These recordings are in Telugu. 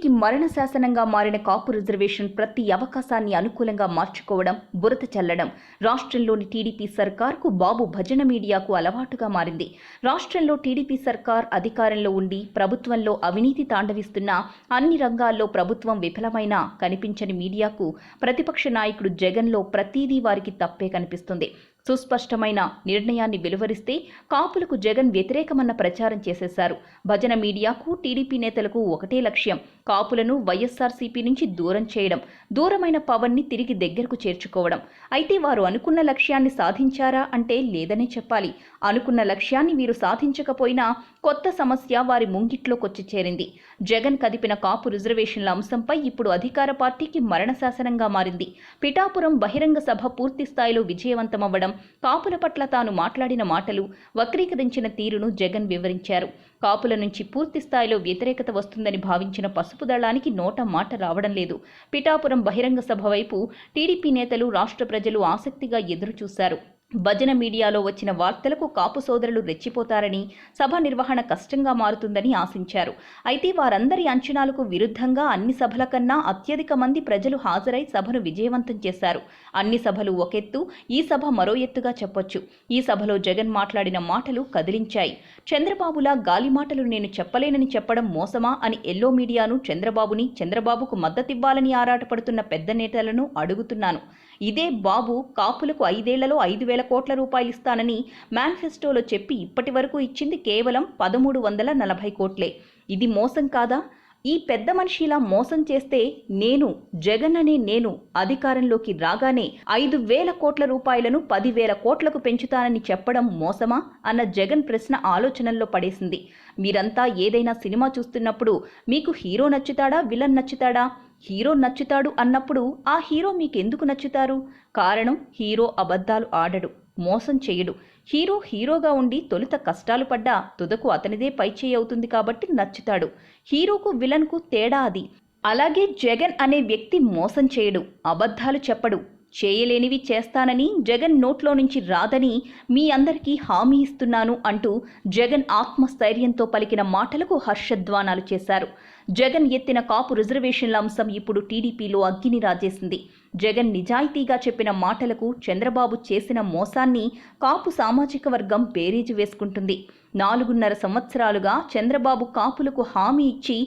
టీడీపీకి మరణ శాసనంగా మారిన కాపు రిజర్వేషన్ ప్రతి అవకాశాన్ని అనుకూలంగా మార్చుకోవడం బురద చల్లడం రాష్ట్రంలోని టీడీపీ సర్కార్కు బాబు భజన మీడియాకు అలవాటుగా మారింది. రాష్ట్రంలో టీడీపీ సర్కార్ అధికారంలో ఉండి ప్రభుత్వంలో అవినీతి తాండవిస్తున్న అన్ని రంగాల్లో ప్రభుత్వం విఫలమైనా కనిపించని మీడియాకు ప్రతిపక్ష నాయకుడు జగన్లో ప్రతీదీ వారికి తప్పే కనిపిస్తుంది. సుస్పష్టమైన నిర్ణయాన్ని వెలువరిస్తే కాపులకు జగన్ వ్యతిరేకమన్న ప్రచారం చేసేశారు. భజన మీడియాకు టీడీపీ నేతలకు ఒకటే లక్ష్యం కాపులను వైఎస్ఆర్సీపీ నుంచి దూరం చేయడం దూరమైన పవన్ని తిరిగి దగ్గరకు చేర్చుకోవడం. అయితే వారు అనుకున్న లక్ష్యాన్ని సాధించారా అంటే లేదనే చెప్పాలి. అనుకున్న లక్ష్యాన్ని వీరు సాధించకపోయినా కొత్త సమస్య వారి ముంగిట్లోకొచ్చి చేరింది. జగన్ కదిపిన కాపు రిజర్వేషన్ల అంశంపై ఇప్పుడు అధికార పార్టీకి మరణ శాసనంగా మారింది. పిఠాపురం బహిరంగ సభ పూర్తి స్థాయిలో విజయవంతమవ్వడం కాపుల పట్ల తాను మాట్లాడిన మాటలు వక్రీకరించిన తీరును జగన్ వివరించారు. కాపుల నుంచి పూర్తి స్థాయిలో వ్యతిరేకత వస్తుందని భావించిన పసుపు దళానికి నోట మాట రావడం లేదు. పిఠాపురం బహిరంగ సభ వైపు టీడీపీ నేతలు రాష్ట్ర ప్రజలు ఆసక్తిగా ఎదురుచూశారు. భజన మీడియాలో వచ్చిన వార్తలకు కాపు సోదరులు రెచ్చిపోతారని సభ నిర్వహణ కష్టంగా మారుతుందని ఆశించారు. అయితే వారందరి అంచనాలకు విరుద్ధంగా అన్ని సభల కన్నా అత్యధిక మంది ప్రజలు హాజరై సభను విజయవంతం చేశారు. అన్ని సభలు ఒకెత్తు ఈ సభ మరో ఎత్తుగా చెప్పొచ్చు. ఈ సభలో జగన్ మాట్లాడిన మాటలు కదిలించాయి. చంద్రబాబులా గాలి మాటలు నేను చెప్పలేనని చెప్పడం మోసమా అని ఎల్లో మీడియాను చంద్రబాబుని చంద్రబాబుకు మద్దతివ్వాలని ఆరాటపడుతున్న పెద్ద నేతలను అడుగుతున్నాను. ఇదే బాబు కాపులకు ఐదేళ్ళలో ఐదు వేల కోట్ల రూపాయలు ఇస్తానని మేనిఫెస్టోలో చెప్పి ఇప్పటి వరకు ఇచ్చింది కేవలం పదమూడు వందల నలభై కోట్లే. ఇది మోసం కాదా? ఈ పెద్ద మనిషిలా మోసం చేస్తే నేను జగన్ అనే నేను అధికారంలోకి రాగానే ఐదు వేల కోట్ల రూపాయలను పదివేల కోట్లకు పెంచుతానని చెప్పడం మోసమా? అన్న జగన్ ప్రశ్న ఆలోచనల్లో పడేసింది. మీరంతా ఏదైనా సినిమా చూస్తున్నప్పుడు మీకు హీరో నచ్చుతాడా విలన్ నచ్చుతాడా? హీరో నచ్చుతాడు అన్నప్పుడు ఆ హీరో మీకెందుకు నచ్చుతారు? కారణం హీరో అబద్ధాలు ఆడడు మోసం చేయడు హీరో హీరోగా ఉండి తొలుత కష్టాలు పడ్డా తుదకు అతనిదే పైచేయి అవుతుంది కాబట్టి నచ్చుతాడు. హీరోకు విలన్కు తేడా అది. అలాగే జగన్ అనే వ్యక్తి మోసం చేయడు అబద్ధాలు చెప్పడు. చేయలేనివి చేస్తానని జగన్ నోట్లో నుంచి రాదని మీ అందరికీ హామీ ఇస్తున్నాను అంటూ జగన్ ఆత్మస్థైర్యంతో పలికిన మాటలకు హర్షధ్వానాలు చేశారు. జగన్ ఎత్తిన కాపు రిజర్వేషన్ల అంశం ఇప్పుడు టీడీపీలో అగ్గిని రాజేసింది. జగన్ నిజాయితీగా చెప్పిన మాటలకు చంద్రబాబు చేసిన మోసాన్ని కాపు సామాజిక వర్గం బేరీజు వేసుకుంటుంది. నాలుగున్నర సంవత్సరాలుగా చంద్రబాబు కాపులకు హామీ ఇచ్చి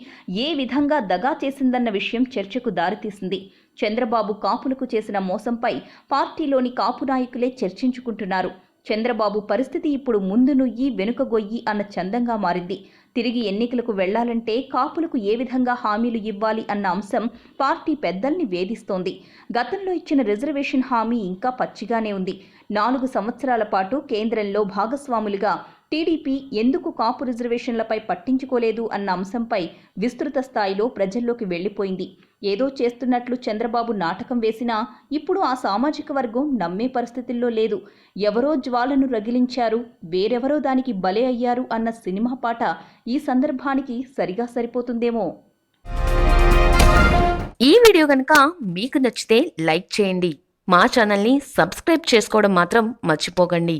ఏ విధంగా దగా చేసిందన్న విషయం చర్చకు దారితీసింది. చంద్రబాబు కాపులకు చేసిన మోసంపై పార్టీలోని కాపు నాయకులే చర్చించుకుంటున్నారు. చంద్రబాబు పరిస్థితి ఇప్పుడు ముందు నుయ్యి వెనుకగొయ్యి అన్న చందంగా మారింది. తిరిగి ఎన్నికలకు వెళ్ళాలంటే కాపులకు ఏ విధంగా హామీలు ఇవ్వాలి అన్న అంశం పార్టీ పెద్దల్ని వేధిస్తోంది. గతంలో ఇచ్చిన రిజర్వేషన్ హామీ ఇంకా పచ్చిగానే ఉంది. నాలుగు సంవత్సరాల పాటు కేంద్రంలో భాగస్వాములుగా టీడీపీ ఎందుకు కాపు రిజర్వేషన్లపై పట్టించుకోలేదు అన్న అంశంపై విస్తృత స్థాయిలో ప్రజల్లోకి వెళ్ళిపోయింది ఏదో చేస్తున్నట్లు చంద్రబాబు నాటకం వేసినా ఇప్పుడు ఆ సామాజిక వర్గం నమ్మే పరిస్థితుల్లో లేదు. ఎవరో జ్వాలను రగిలించారు వేరెవరో దానికి బలే అయ్యారు అన్న సినిమా పాట ఈ సందర్భానికి సరిగా సరిపోతుందేమో? ఈ వీడియో కనుక మీకు నచ్చితే లైక్ చేయండి. మా ఛానల్ని సబ్స్క్రైబ్ చేసుకోవడం మాత్రం మర్చిపోకండి.